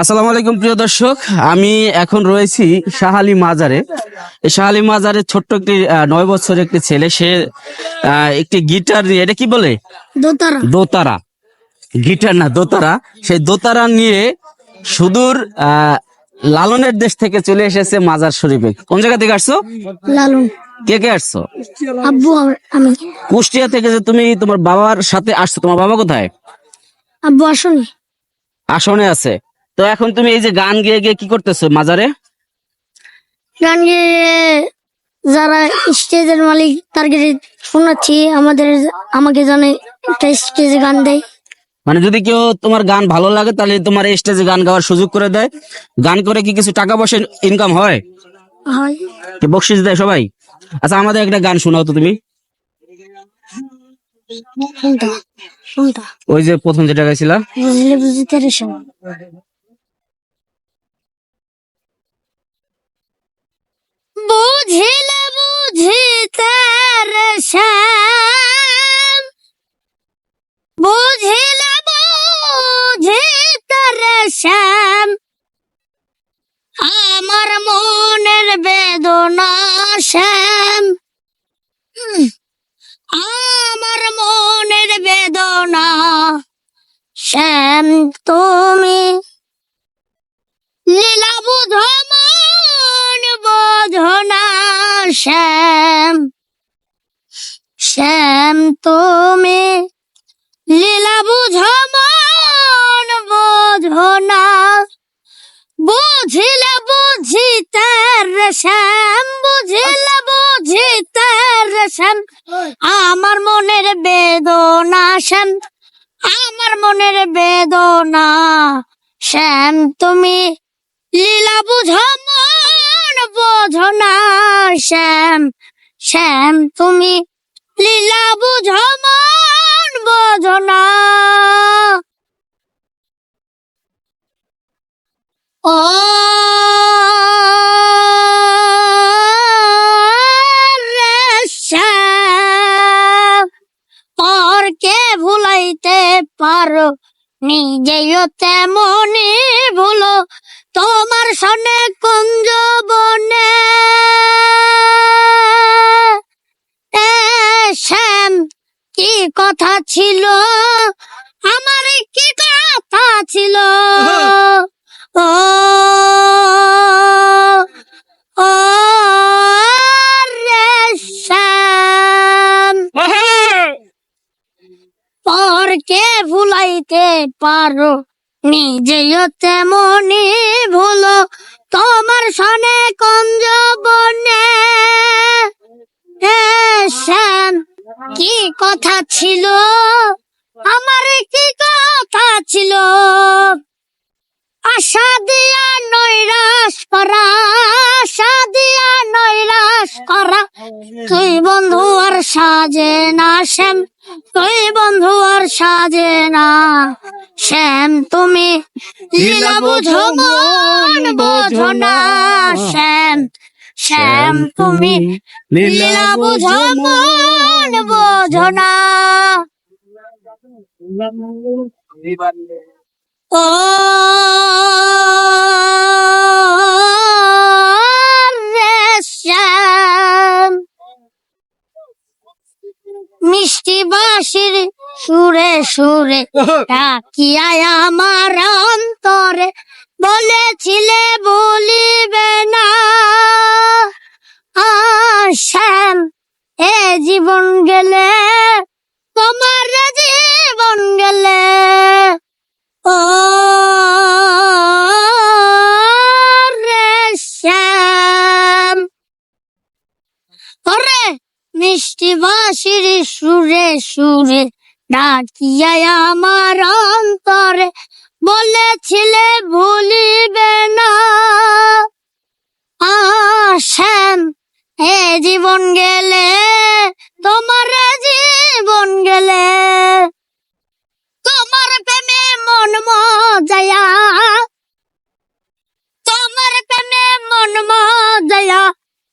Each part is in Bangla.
আসসালামু আলাইকুম প্রিয় দর্শক আমি এখন রয়েছি শাহালি মাজারে। এই শাহালি মাজারে ছোট্ট একটি নয় বছরের একটি ছেলে সে একটি গিটার নিয়ে এটা কি বলে? দোতারা। দোতারা। গিটার না দোতারা। সেই দোতারা নিয়ে সুদূর লালনের দেশ থেকে চলে এসেছে মাজার শরীফে। কোন জায়গা থেকে আসছো? লালন। কে কে আসছো? আব্বু আমি। কুষ্টিয়া থেকে যে তুমি তোমার বাবার সাথে আসছো তোমার বাবা কোথায়? আব্বু আসুনি। আসনে আছে। তো এখন তুমি এই যে গান গেয়ে গিয়ে কি করতেছো মাজারে? গান গেয়ে যারা স্টেজের মালিক তারকে শোনাচ্ছি আমাদের আমাকে জানে একটা স্টেজে গান দেয়। মানে যদি কেউ তোমার গান ভালো লাগে তাহলে তোমার স্টেজে গান গাওয়ার সুযোগ করে দেয়। গান করে কি কিছু টাকা পয়সা ইনকাম হয়? হয়। কি বকশিস দেয় সবাই? আচ্ছা আমাদের একটা গান শোনাও তো তুমি। ওই যে প্রথম যেটা গাইছিলা। বেদনা শ্যাম। আমার মনের বেদনা শ্যাম তুমি। লীলা বুধ মন বোঝনা শ্যাম। শ্যাম তুমি। লীলা বুঝ মন বোঝনা বুঝিলে শ্যাম, আমার মনের বেদনা। শ্যাম, তুমি লীলা বুঝ, মন বোঝো না। শ্যাম শ্যাম, তুমি লীলা বুঝ, মন বোঝো না। ও সনে কুঞ্জ বনে। শ্যাম কি কথা ছিল? আমার কি কথা ছিল? ও পরকে ভুলাইতে পারো নিজেও তেমনি ভুলো। সনে কঞ্জ বনে। হ্যাঁ কি কথা ছিল? আমার কি কথা ছিল? আশা দিয়া নৈরাশ করা তুমি লীলা বুঝো মন বোঝো না শ্যাম শ্যাম তুমি লীলা বুঝো মন বোঝো না। ও মিষ্টি বাসির সুরে সুরে তাকিয়ায় আমার অন্তরে। বলেছিলে বলিবে না মিষ্টি বাঁশির সুরে সুরে ডাকিয়ায় আমার অন্তরে। বলেছিলে ভুলিবে না। আশ্যাম এ জীবন গেলে, তোমার জীবন গেলে। তোমার প্রেমে মন মজায়া। তোমার প্রেমে মন মজায়া।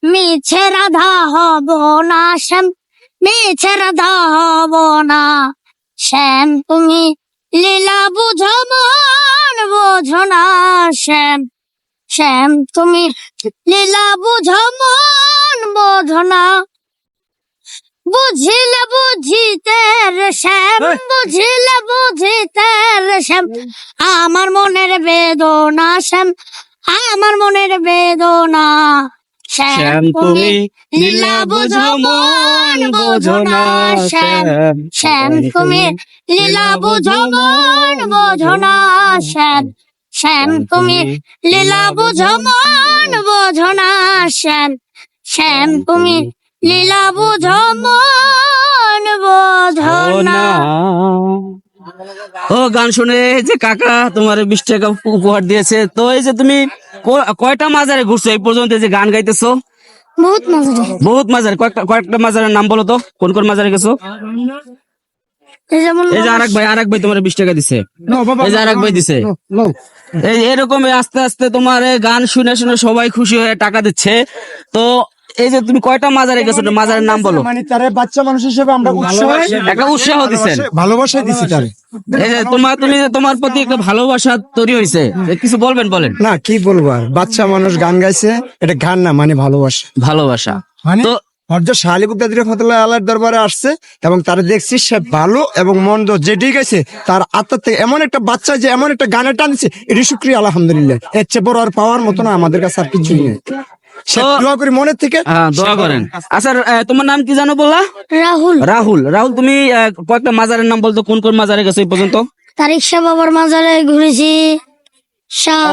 মিছে রাধা হব না শ্যাম মিছে রাধা হব না শ্যাম। তুমি লীলা বুঝো মন বোঝো না শ্যাম। শ্যাম তুমি লীলা বুঝো মন বোঝো না। বুঝিলে বুঝিতে শ্যাম বুঝিলে বুঝিতে শ্যাম। আমার মনের বেদনা শ্যাম আমার মনের বেদনা শ্যাম, তুমি লীলা বুঝো মন, বোঝো না শ্যাম। শ্যাম, তুমি লীলা বুঝো মন, বোঝো না শ্যাম। শ্যাম, তুমি লীলা বুঝো মন, বোঝো না শ্যাম। শ্যাম, তুমি লীলা বুঝো মন, বোঝো না। ও গান শুনে যে কাকা তোমার বিশ টাকা উপহার দিয়েছে, তো এই যে তুমি কয়টা মাজারে ঘুরছো? এই পর্যন্ত যে গান গাইতেছো? বহুত মাজারে। বহুত মাজার। কয়েকটা মাজারের নাম বলো তো। কোন কোন মাজারে গেছো? এই যে আরেক ভাই আরেক ভাই তোমার বিশ টাকা দিছে। এই যে আরেক ভাই দিছে। এই এরকম আস্তে আস্তে তোমার গান শুনে শুনে সবাই খুশি হয়ে টাকা দিচ্ছে। তো এই যে তুমি কয়টা মাজারে গেছো? মাজারের নাম বলো। মানে তারে বাচ্চা মানুষ হিসেবে আমরা উৎসাহ একটা উৎসাহ দিচ্ছেন ভালোবাসা। দিছি তারে। এই যে তোমার তুমি তোমার প্রতি একটা ভালোবাসা তৈরি হয়েছে কিছু বলবেন বলেন। না কি বলব আর? বাচ্চা মানুষ গান গাইছে এটা গান না মানে ভালোবাসা। ভালোবাসা। মানে তো হরজ আল্লাহর দরবারে আসছে এবং তারা দেখছি সে ভালো এবং মন্দ যেটি গেছে তার আত্মার থেকে এমন একটা বাচ্চা যে এমন একটা গানে টানছে এটি শুক্রিয়া আলহামদুলিল্লাহ। এর চেয়ে বড় আর পাওয়ার মতো না আমাদের কাছে আর কিছুই নেই। দোয়া করি মনের থেকে। হ্যাঁ দোয়া করেন। আচ্ছা। তোমার নাম কি জানো বললা? রাহুল। রাহুল। রাহুল তুমি কয়েকটা মাজারের নাম বলতো কোন কোন মাজারে গেছো এই পর্যন্ত? তারিক শাহ বাবার মাজারে ঘুরেছি। শাহ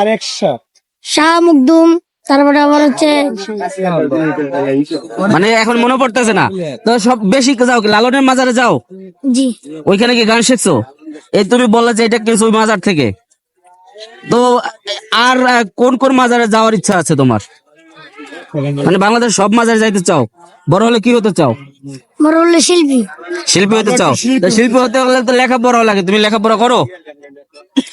শাহ। মুকদুম। তারপরে আবার হচ্ছে মানে এখন মনে পড়তেছে না। তো সব বেশি যাও কি লালনের মাজারে যাও? জি। ওইখানে কি গান শিখছো? এই তুমি বললে যে এটা কিছু ওই মাজার থেকে। তো আর আহ, কোন কোন মাজারে যাওয়ার ইচ্ছা আছে তোমার? মানে বাংলাদেশ সব মাজারে যাইতে চাও? বড় হলে কি হতে চাও? বড় হলে শিল্পী। শিল্পী হতে চাও? শিল্পী হতে হলে তো লেখাপড়া লাগে। তুমি লেখাপড়া করো?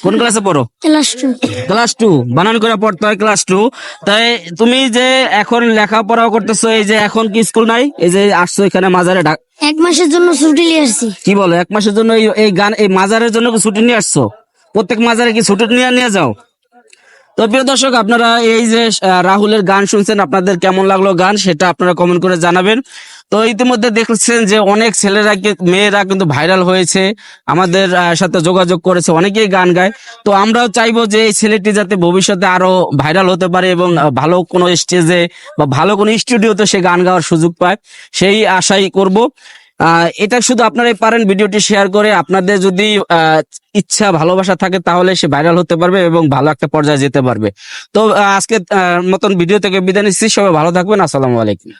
কোন ক্লাসে পড়ো? ক্লাস টু ক্লাস টু বানান করে পড়তে হয় ক্লাস টু তাই তুমি যে এখন লেখা লেখাপড়া করতেছো এই যে এখন কি স্কুল নাই? এই যে আসছো এখানে মাজারে ডাক এক মাসের জন্য ছুটি নিয়ে আসছি। কি বলো? এক মাসের জন্য এই- এই গান এই মাজারের জন্য ছুটি নিয়ে আসছো? প্রত্যেক মাজারে কি ছুটি নিয়ে নিয়ে যাও? তো প্রিয় দর্শক, আপনারা এই যে রাহুলের গান শুনছেন, আপনাদের কেমন লাগল গান সেটা আপনারা কমেন্ট করে জানাবেন। তো ইতিমধ্যে দেখছেন যে অনেক ছেলেরা মেয়েরা কিন্তু ভাইরাল হয়েছে, আমাদের সাথে যোগাযোগ করেছে, অনেকেই গান গায়। তো আমরাও চাইব যে এই ছেলেটি যাতে ভবিষ্যতে আরও ভাইরাল হতে পারে এবং ভালো কোনো স্টেজে বা ভালো কোনো স্টুডিওতে সে গান গাওয়ার সুযোগ পায়, সেই আশাই করব। এটা শুধু আপনারাই পারেন ভিডিওটি শেয়ার করে। আপনাদের যদি ইচ্ছা, ভালোবাসা থাকে তাহলে সে ভাইরাল হতে পারবে এবং ভালো একটা পর্যায়ে যেতে পারবে। তো আজকে মতন ভিডিও থেকে বিদায় নিচ্ছি। সবাই ভালো থাকবেন। আসসালামু আলাইকুম।